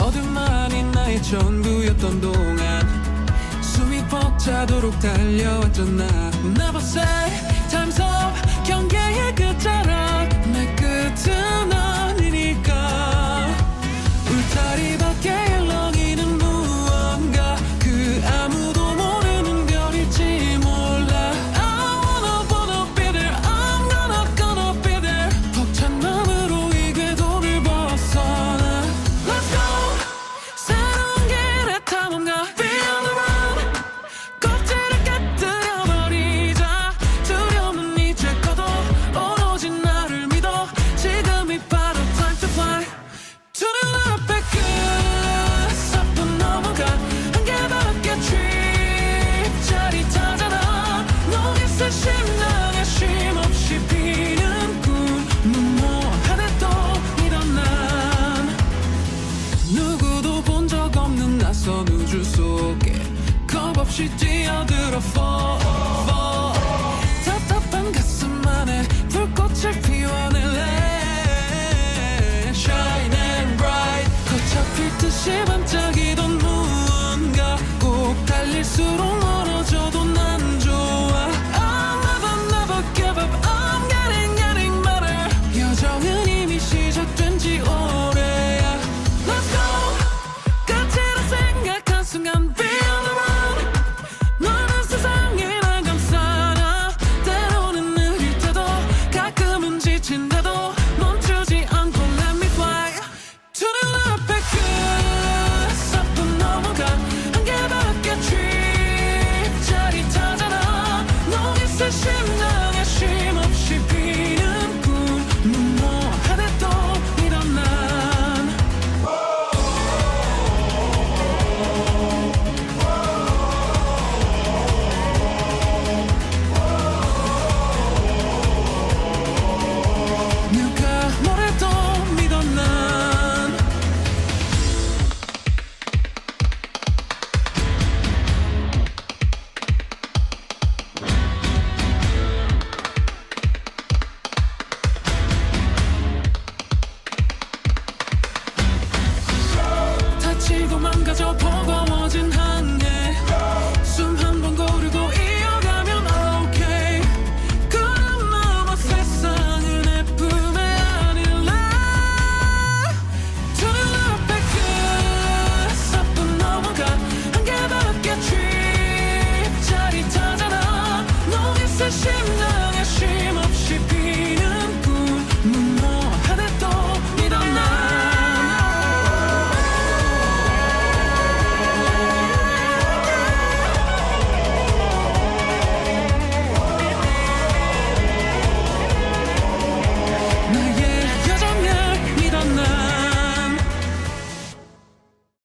어둠 아닌 나의 전부였던 동안 숨이 벅차도록 달려왔던 나 Never say 우주 속에 겁없이 뛰어들어 fall, fall 답답한 가슴 안에 불꽃을 피워낼래. Shine and bright. 꽃잡힐 듯이 반짝이던 무언가 꼭 달릴수록 멀어